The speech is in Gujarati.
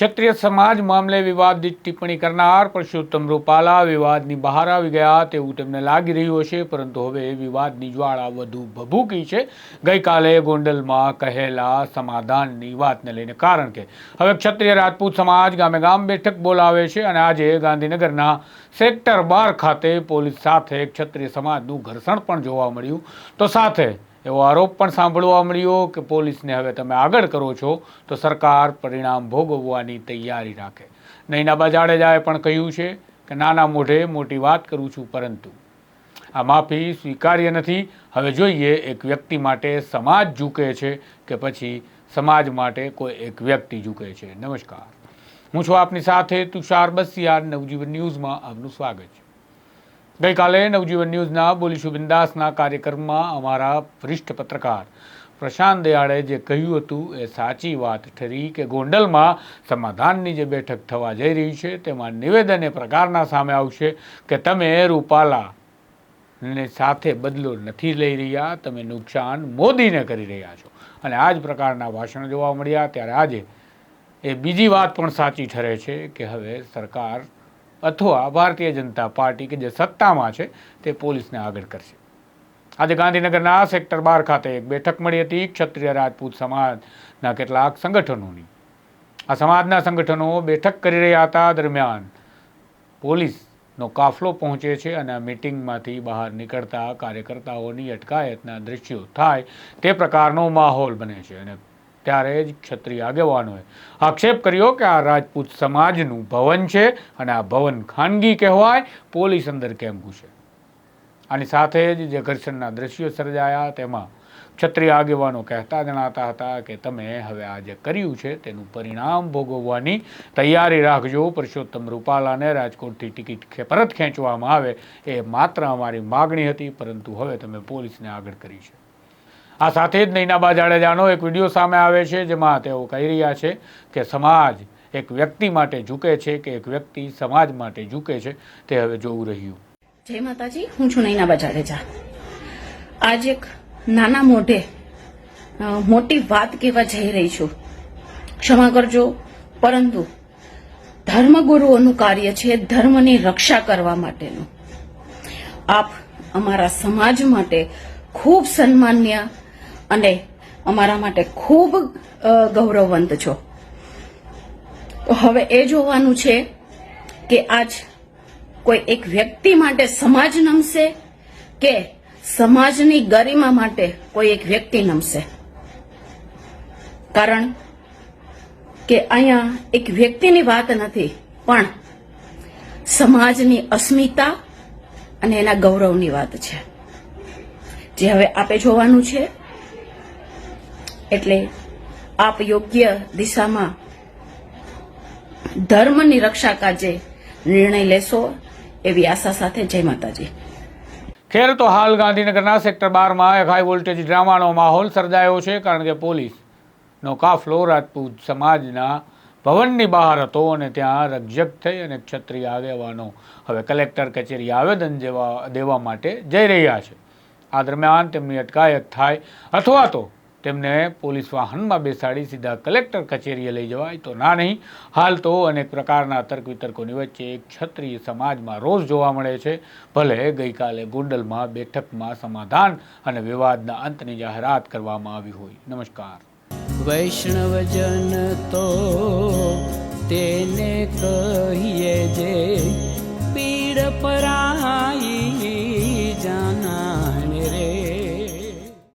ક્ષત્રિય સમાજ મામલે વિવાદિત ટિપ્પણી કરનાર પરસોત્તમ રૂપાલા વિવાદની બહાર આવી ગયા તેવું તેમને લાગી રહ્યું હશે, પરંતુ હવે વિવાદની જ્વાળા વધુ ભભૂકી છે. ગઈકાલે ગોંડલમાં કહેલા સમાધાનની વાતને લઈને કારણ કે હવે ક્ષત્રિય રાજપૂત સમાજ ગામે ગામ બેઠક બોલાવે છે અને આજે ગાંધીનગરના સેક્ટર બાર ખાતે પોલીસ સાથે ક્ષત્રિય સમાજનું ઘર્ષણ પણ જોવા મળ્યું. તો સાથે એવો આરોપ પણ સાંભળવા મળ્યો કે પોલીસને હવે તમે આગળ કરો છો તો સરકાર પરિણામ ભોગવવાની તૈયારી રાખે. નૈનાબા જાડેજાએ પણ કહ્યું છે કે નાના મોઢે મોટી વાત કરું છું પરંતુ આ માફી સ્વીકાર્ય નથી. હવે જોઈએ એક વ્યક્તિ માટે સમાજ ઝૂકે છે કે પછી સમાજ માટે કોઈ એક વ્યક્તિ ઝૂકે છે. નમસ્કાર. હું છું આપની સાથે તુષાર બસિયાર. નવજીવન ન્યૂઝમાં આપનું સ્વાગત છે. ગઈકાલે નવજીવન ન્યૂઝના બોલીશું બિંદાસના કાર્યક્રમમાં અમારા વરિષ્ઠ પત્રકાર પ્રશાંત દયાળે જે કહ્યું હતું એ સાચી વાત ઠરી કે ગોંડલમાં સમાધાનની જે બેઠક થવા જઈ રહી છે, તેમાં નિવેદન એ પ્રકારના સામે આવશે કે તમે રૂપાલા ને સાથે બદલો નથી લઈ રહ્યા, તમે નુકસાન મોદીને કરી રહ્યા છો. અને આ જ પ્રકારના ભાષણ જોવા મળ્યા. ત્યારે આજે એ બીજી વાત પણ સાચી ઠરે છે કે હવે સરકાર અથવા ભારતીય જનતા પાર્ટી કે જે સત્તામાં છે, તે પોલીસને આગળ કરશે. આજે ગાંધીનગરના સેક્ટર બાર ખાતે એક બેઠક મળી હતી, ક્ષત્રિય રાજપૂત સમાજના કેટલાક સંગઠનોની. આ સમાજના સંગઠનો બેઠક કરી રહ્યા હતા, દરમિયાન પોલીસનો કાફલો પહોંચે છે અને આ મિટિંગમાંથી બહાર નીકળતા કાર્યકર્તાઓની અટકાયતના દ્રશ્યો થાય તે પ્રકારનો માહોલ બને છે અને ત્યારે જ ક્ષત્રિય આગેવાનોએ આક્ષેપ કર્યો કે આ રાજપૂત સમાજનું ભવન છે અને આ ભવન ખાનગી કહેવાય, પોલીસ અંદર કેમ ઘૂસે આની સાથે જ જે ઘર્ષણના દ્રશ્યો સર્જાયા તેમાં ક્ષત્રિય આગેવાનો કહેતા જણાતા હતા કે તમે હવે આ જે કર્યું છે તેનું પરિણામ ભોગવવાની તૈયારી રાખજો. પરસોત્તમ રૂપાલાને રાજકોટથી ટિકિટ પરત ખેંચવામાં આવે એ માત્ર અમારી માગણી હતી, પરંતુ હવે તમે પોલીસને આગળ કરી છે. આ સાથે જ નૈનાબા જાડેજાનો એક વીડિયો સામે આવે છે, જેમાં તેઓ કહી રહ્યા છે કે સમાજ એક વ્યક્તિ માટે ઝૂકે છે કે એક વ્યક્તિ સમાજ માટે ઝૂકે છે, તે હવે જોવું રહ્યું. જય માતાજી, હું છું નૈનાબા જાડેજા આજ એક નાના મોઢે મોટી વાત કહેવા જઈ રહી છું. ક્ષમા કરજો, પરંતુ ધર્મગુરુઓનું કાર્ય છે ધર્મની રક્ષા કરવા માટેનું. આપ અમારા સમાજ માટે ખૂબ સન્માન્ય અને અમારા માટે ખૂબ ગૌરવવંત છો. હવે એ જોવાનું છે કે આજ કોઈ એક વ્યક્તિ માટે સમાજ નમશે કે સમાજની ગરિમા માટે કોઈ એક વ્યક્તિ નમશે? કારણ કે અહીંયા એક વ્યક્તિની વાત નથી, પણ સમાજની અસ્મિતા અને એના ગૌરવની વાત છે. જે હવે આપે જોવાનું છે એટલે આપ યોગ્ય દિશામાં ધર્મની રક્ષા કાજે નિર્ણય લેશો એવી આશા સાથે જય માતાજી. ખેર તો હાલ ગાંધીનગરના સેક્ટર બારમાં એક હાઈ વોલ્ટેજ ડ્રામાનો માહોલ સર્જાયો છે કારણ કે પોલીસનો કાફલો રાજપૂત સમાજના ભવનની બહાર હતો અને ત્યાં રકઝક થઈ અને ક્ષત્રિય આગેવાનો હવે કલેક્ટર કચેરી આવેદન જેવા દેવા માટે જઈ રહ્યા છે. આ દરમિયાન તેમની અટકાયત થાય અથવા તો તેમને પોલીસ વાહનમાં બેસાડી સીધા કલેક્ટર કચેરીએ લઈ જવાય તો ના નહીં. હાલ તો અનેક પ્રકારના તર્ક વિતર્કોની વચ્ચે એક ક્ષત્રિય સમાજમાં રોષ જોવા મળે છે. ભલે ગઈકાલે ગોંડલમાં બેઠકમાં સમાધાન અને વિવાદના અંતની જાહેરાત કરવામાં આવી હોય. નમસ્કાર. વૈષ્ણવજન તો તેને કહીએ જે પીડ પરાઈ જા